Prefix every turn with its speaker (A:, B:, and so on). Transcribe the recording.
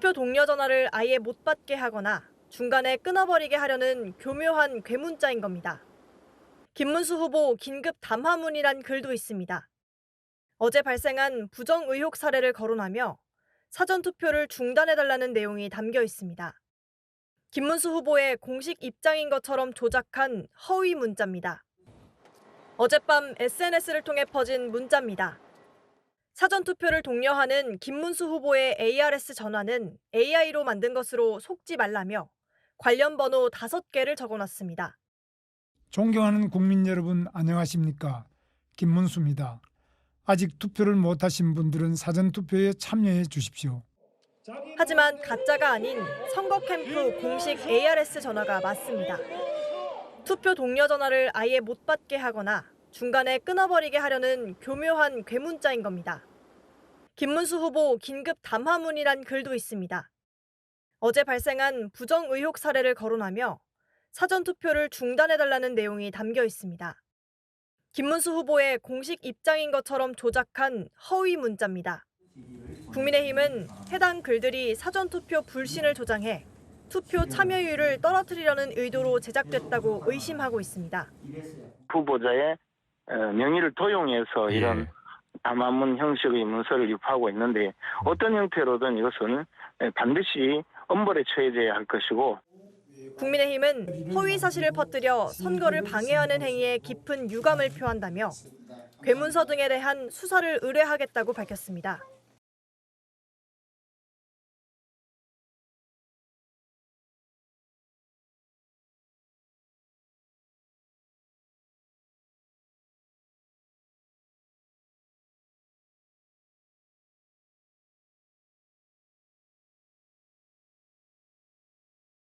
A: 투표 동료 전화를 아예 못 받게 하거나 중간에 끊어버리게 하려는 교묘한 괴문자인 겁니다. 김문수 후보 긴급 담화문이란 글도 있습니다. 어제 발생한 부정 의혹 사례를 거론하며 사전 투표를 중단해달라는 내용이 담겨 있습니다. 김문수 후보의 공식 입장인 것처럼 조작한 허위 문자입니다. 어젯밤 SNS를 통해 퍼진 문자입니다. 사전 투표를 독려하는 김문수 후보의 ARS 전화는 AI로 만든 것으로 속지 말라며 관련 번호 5개를 적어놨습니다.
B: 존경하는 국민 여러분 안녕하십니까? 김문수입니다. 아직 투표를 못하신 분들은 사전 투표에 참여해 주십시오.
A: 하지만 가짜가 아닌 선거 캠프 공식 ARS 전화가 맞습니다. 투표 동료 전화를 아예 못 받게 하거나 중간에 끊어버리게 하려는 교묘한 괴문자인 겁니다. 김문수 후보 긴급 담화문이란 글도 있습니다. 어제 발생한 부정 의혹 사례를 거론하며 사전 투표를 중단해달라는 내용이 담겨 있습니다. 김문수 후보의 공식 입장인 것처럼 조작한 허위 문자입니다. 국민의힘은 해당 글들이 사전투표 불신을 조장해 투표 참여율을 떨어뜨리려는 의도로 제작됐다고 의심하고 있습니다.
C: 후보자의 어, 명의를 도용해서
D: 예.
C: 이런 담화문 형식의 문서를 유포하고 있는데 어떤 형태로든 이것은 예, 반드시 엄벌에 처해져야 할 것이고
A: 국민의힘은 허위 사실을 퍼뜨려 선거를 방해하는 행위에 깊은 유감을 표한다며 괴문서 등에 대한 수사를 의뢰하겠다고 밝혔습니다.